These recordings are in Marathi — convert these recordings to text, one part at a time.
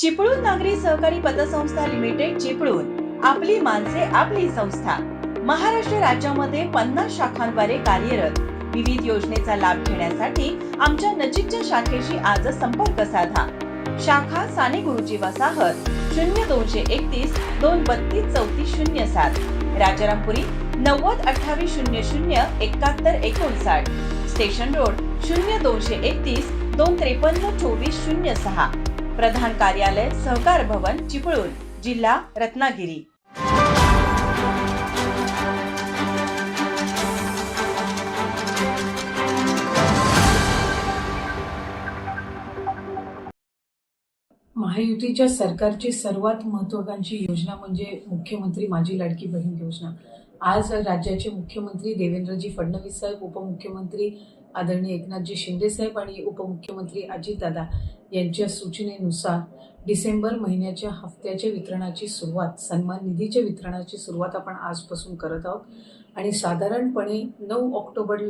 चिपळूण नागरी सहकारी पतसंस्था लिमिटेड चिपळूण. आपली माणसे आपली संस्था. महाराष्ट्र राज्यामध्ये पन्नास शाखांद्वारे कार्यरत. विविध योजनेचा लाभ घेण्यासाठी आमच्या नजीकच्या शाखेशी आज संपर्क साधा. शाखा साने गुरुजी वसाहत शून्य दोनशे एकतीस दोन बत्तीस चौतीस शून्य सात. राजारामपुरी नव्वद अठ्ठावीस शून्य शून्य एकाहत्तर एकोणसाठ. स्टेशन रोड शून्य दोनशे एकतीस दोन त्रेपन्न चोवीस शून्य सहा. प्रधान कार्यालय सहकार भवन चिपळूण जिल्हा रत्नागिरी. महायुतीच्या सरकारची सर्वात महत्वाकांक्षी योजना म्हणजे मुख्यमंत्री माझी लाडकी बहीण योजना. आज राज्याचे मुख्यमंत्री देवेंद्रजी फडणवीस साहेब उपमुख्यमंत्री आदरणीय एकनाथजी शिंदे साहेब आणि उपमुख्यमंत्री अजितदादा यांच्या सूचनेनुसार डिसेंबर महिन्याच्या हप्त्याच्या वितरणाची सुरुवात सन्मान निधीच्या वितरणाची सुरुवात आपण आजपासून करत आहोत. आणि साधारणपणे नऊ ऑक्टोबर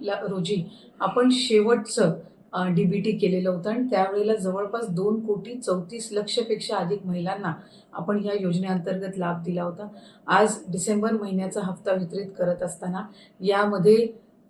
ला- रोजी आपण शेवटचं डी बी टी केलेलं होतं आणि त्यावेळेला जवळपास दोन कोटी चौतीस लक्षपेक्षा अधिक महिलांना आपण या योजनेअंतर्गत लाभ दिला होता. आज डिसेंबर महिन्याचा हप्ता वितरित करत असताना यामध्ये